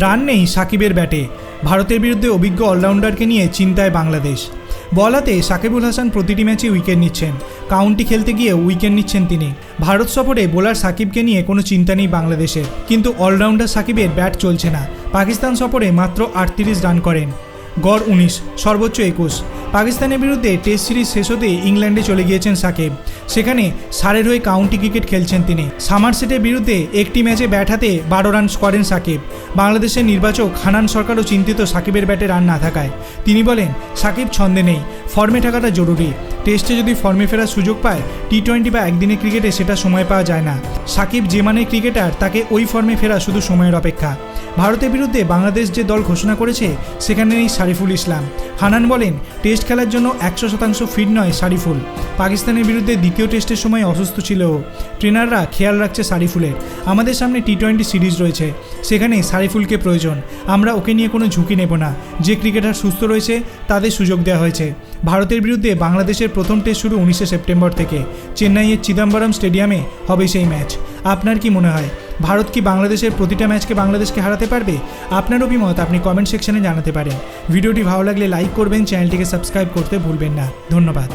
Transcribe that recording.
Run নেই সাকিবের ব্যাটে। ভারতের বিরুদ্ধে অভিজ্ঞ অলরাউন্ডারকে নিয়ে চিন্তায় বাংলাদেশ। বলাতে সাকিবুল হাসান প্রতিটি ম্যাচে উইকেট নিচ্ছেন। কাউন্টি খেলতে গিয়ে উইকেট নিচ্ছেন তিনি। ভারত সফরে বোলার সাকিবকে নিয়ে কোনো চিন্তা নেই বাংলাদেশের। কিন্তু অলরাউন্ডার সাকিবের ব্যাট চলছে না। পাকিস্তান সফরে মাত্র আটত্রিশ রান করেন। গড় উনিশ, সর্বোচ্চ একুশ। পাকিস্তানের বিরুদ্ধে টেস্ট সিরিজ শেষ হতে ইংল্যান্ডে চলে গিয়েছেন সাকিব। সেখানে সারের হয়ে কাউন্টি ক্রিকেট খেলছেন তিনি। সামারসেটের বিরুদ্ধে একটি ম্যাচে ব্যাট হাতে বারো রান করেন সাকিব। বাংলাদেশের নির্বাচক হানান সরকারও চিন্তিত সাকিবের ব্যাটে রান না থাকায়। তিনি বলেন, সাকিব ছন্দে নেই, ফর্মে থাকাটা জরুরি। টেস্টে যদি ফর্মে ফেরার সুযোগ পায় টি টোয়েন্টি বা একদিনের ক্রিকেটে সেটা সময় পাওয়া যায় না। সাকিব যে মানের ক্রিকেটার তাকে ওই ফর্মে ফেরা শুধু সময়ের অপেক্ষা। ভারতের বিরুদ্ধে বাংলাদেশ যে দল ঘোষণা করেছে সেখানে নেই সারিফুল ইসলাম। হানান বলেন, টেস্ট খেলার জন্য একশো শতাংশ ফিট নয় সারিফুল পাকিস্তানের বিরুদ্ধে দ্বিতীয় টেস্টের সময় অসুস্থ ছিল। ট্রেনাররা খেয়াল রাখছে সারিফুলের আমাদের সামনে টি টোয়েন্টি সিরিজ রয়েছে। সেখানে সারিফুলকে প্রয়োজন। আমরা ওকে নিয়ে কোনো ঝুঁকি নেব না। যে ক্রিকেটার সুস্থ রয়েছে, তাদের সুযোগ দেওয়া হয়েছে। ভারতের বিরুদ্ধে বাংলাদেশের প্রথম টেস্ট শুরু উনিশে সেপ্টেম্বর থেকে। চেন্নাইয়ের চিদম্বরম স্টেডিয়ামে হবে সেই ম্যাচ। আপনার কি মনে হয়? ভারত কি বাংলাদেশের প্রতিটা ম্যাচকে বাংলাদেশকে হারাতে পারবে? আপনার অভিমত আপনি কমেন্ট সেকশনে জানাতে পারেন। ভিডিওটি ভালো লাগলে লাইক করবেন চ্যানেলটিকে সাবস্ক্রাইব করতে ভুলবেন না। ধন্যবাদ।